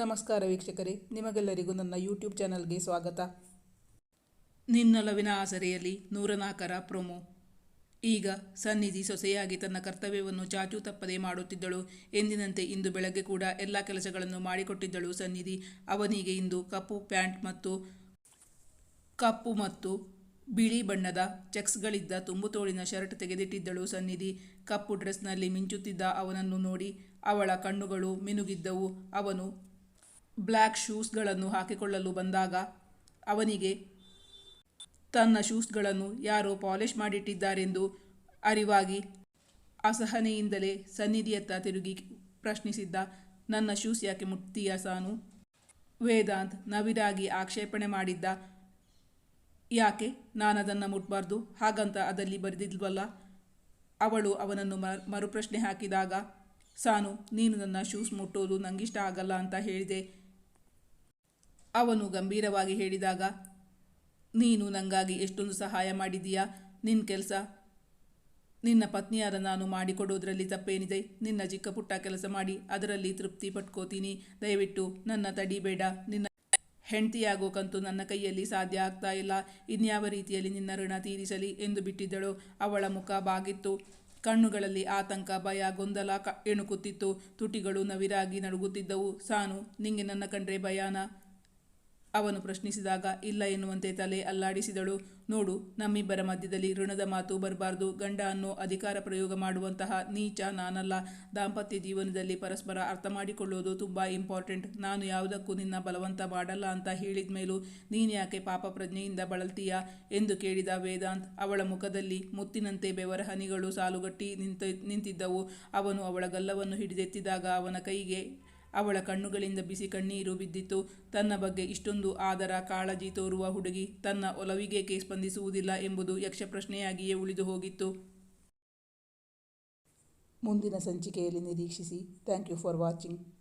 ನಮಸ್ಕಾರ ವೀಕ್ಷಕರೇ, ನಿಮಗೆಲ್ಲರಿಗೂ ನನ್ನ ಯೂಟ್ಯೂಬ್ ಚಾನಲ್ಗೆ ಸ್ವಾಗತ. ನಿನ್ನೊಲವಿನ ಆಸರೆಯಲ್ಲಿ ನೂರ ನಾಲ್ಕರ ಪ್ರೊಮೋ. ಈಗ ಸನ್ನಿಧಿ ಸೊಸೆಯಾಗಿ ತನ್ನ ಕರ್ತವ್ಯವನ್ನು ಚಾಚೂ ತಪ್ಪದೆ ಮಾಡುತ್ತಿದ್ದಳು. ಎಂದಿನಂತೆ ಇಂದು ಬೆಳಗ್ಗೆ ಕೂಡ ಎಲ್ಲ ಕೆಲಸಗಳನ್ನು ಮಾಡಿಕೊಟ್ಟಿದ್ದಳು ಸನ್ನಿಧಿ. ಅವನಿಗೆ ಇಂದು ಕಪ್ಪು ಪ್ಯಾಂಟ್ ಮತ್ತು ಕಪ್ಪು ಮತ್ತು ಬಿಳಿ ಬಣ್ಣದ ಚೆಕ್ಸ್ಗಳಿದ್ದ ತುಂಬು ತೋಳಿನ ಶರ್ಟ್ ತೆಗೆದಿಟ್ಟಿದ್ದಳು ಸನ್ನಿಧಿ. ಕಪ್ಪು ಡ್ರೆಸ್ನಲ್ಲಿ ಮಿಂಚುತ್ತಿದ್ದ ಅವನನ್ನು ನೋಡಿ ಅವಳ ಕಣ್ಣುಗಳು ಮಿನುಗಿದ್ದವು. ಅವನು ಬ್ಲ್ಯಾಕ್ ಶೂಸ್ಗಳನ್ನು ಹಾಕಿಕೊಳ್ಳಲು ಬಂದಾಗ ಅವನಿಗೆ, ತನ್ನ ಶೂಸ್ಗಳನ್ನು ಯಾರೋ ಪಾಲಿಷ್ ಮಾಡಿಟ್ಟಿದ್ದಾರೆಂದು ಅರಿವಾಗಿ ಅಸಹನೆಯಿಂದಲೇ ಸನ್ನಿಧಿಯತ್ತ ತಿರುಗಿ ಪ್ರಶ್ನಿಸಿದ್ದ, ನನ್ನ ಶೂಸ್ ಯಾಕೆ ಮುಟ್ತೀಯ ಸಾನು? ವೇದಾಂತ್ ನವಿರಾಗಿ ಆಕ್ಷೇಪಣೆ ಮಾಡಿದ್ದ, ಯಾಕೆ ನಾನದನ್ನು ಮುಟ್ಬಾರ್ದು? ಹಾಗಂತ ಅದಲ್ಲಿ ಬರೆದಿಲ್ವಲ್ಲ ಅವಳು ಅವನನ್ನು ಮರು, ಮರುಪ್ರಶ್ನೆ ಹಾಕಿದಾಗ, ಸಾನು, ನೀನು ನನ್ನ ಶೂಸ್ ಮುಟ್ಟೋದು ನನಗಿಷ್ಟ ಆಗಲ್ಲ ಅಂತ ಹೇಳಿದೆ. ಅವನು ಗಂಭೀರವಾಗಿ ಹೇಳಿದಾಗ, ನೀನು ನನಗಾಗಿ ಎಷ್ಟೊಂದು ಸಹಾಯ ಮಾಡಿದೀಯಾ ನಿನ್ನ ಕೆಲಸ? ನಿನ್ನ ಪತ್ನಿಯಾದ ನಾನು ಮಾಡಿಕೊಡೋದ್ರಲ್ಲಿ ತಪ್ಪೇನಿದೆ? ನಿನ್ನ ಚಿಕ್ಕ ಪುಟ್ಟ ಕೆಲಸ ಮಾಡಿ ಅದರಲ್ಲಿ ತೃಪ್ತಿ ಪಟ್ಕೋತೀನಿ. ದಯವಿಟ್ಟು ನನ್ನ ತಡಿಬೇಡ ನಿನ್ನ ಹೆಂಡತಿಯಾಗೋಕಂತೂ ನನ್ನ ಕೈಯಲ್ಲಿ ಸಾಧ್ಯ ಆಗ್ತಾ ಇಲ್ಲ. ಇನ್ಯಾವ ರೀತಿಯಲ್ಲಿ ನಿನ್ನ ಋಣ ತೀರಿಸಲಿ ಎಂದು ಬಿಟ್ಟಿದ್ದಳು. ಅವಳ ಮುಖ ಬಾಗಿತ್ತು. ಕಣ್ಣುಗಳಲ್ಲಿ ಆತಂಕ, ಭಯ, ಗೊಂದಲ ಕ ಎಣುಕುತ್ತಿತ್ತು. ತುಟಿಗಳು ನವಿರಾಗಿ ನಡುಗುತ್ತಿದ್ದವು. ಸಾನು, ನಿಂಗೆ ನನ್ನ ಕಂಡ್ರೆ ಭಯಾನ? ಅವನು ಪ್ರಶ್ನಿಸಿದಾಗ, ಇಲ್ಲ ಎನ್ನುವಂತೆ ತಲೆ ಅಲ್ಲಾಡಿಸಿದಳು. ನೋಡು, ನಮ್ಮಿಬ್ಬರ ಮಧ್ಯದಲ್ಲಿ ಋಣದ ಮಾತು ಬರಬಾರ್ದು. ಗಂಡ ಅನ್ನೋ ಅಧಿಕಾರ ಪ್ರಯೋಗ ಮಾಡುವಂತಹ ನೀಚ ನಾನಲ್ಲ. ದಾಂಪತ್ಯ ಜೀವನದಲ್ಲಿ ಪರಸ್ಪರ ಅರ್ಥ ಮಾಡಿಕೊಳ್ಳೋದು ತುಂಬ ಇಂಪಾರ್ಟೆಂಟ್. ನಾನು ಯಾವುದಕ್ಕೂ ನಿನ್ನ ಬಲವಂತ ಮಾಡಲ್ಲ ಅಂತ ಹೇಳಿದ ಮೇಲೂ ನೀನ್ಯಾಕೆ ಪಾಪ ಪ್ರಜ್ಞೆಯಿಂದ ಬಳಲ್ತೀಯಾ ಎಂದು ಕೇಳಿದ ವೇದಾಂತ್. ಅವಳ ಮುಖದಲ್ಲಿ ಮುತ್ತಿನಂತೆ ಬೆವರ ಹನಿಗಳು ಸಾಲುಗಟ್ಟಿ ನಿಂತ ನಿಂತಿದ್ದವು. ಅವನು ಅವಳ ಗಲ್ಲವನ್ನು ಹಿಡಿದೆತ್ತಿದಾಗ ಅವನ ಕೈಗೆ ಅವಳ ಕಣ್ಣುಗಳಿಂದ ಬಿಸಿ ಕಣ್ಣೀರು ಬಿದ್ದಿತ್ತು. ತನ್ನ ಬಗ್ಗೆ ಇಷ್ಟೊಂದು ಆದರ ಕಾಳಜಿ ತೋರುವ ಹುಡುಗಿ ತನ್ನ ಒಲವಿಗೇಕೆ ಸ್ಪಂದಿಸುವುದಿಲ್ಲ ಎಂಬುದು ಯಕ್ಷಪ್ರಶ್ನೆಯಾಗಿಯೇ ಉಳಿದು ಹೋಗಿತ್ತು. ಮುಂದಿನ ಸಂಚಿಕೆಯಲ್ಲಿ ನಿರೀಕ್ಷಿಸಿ. Thank you for watching.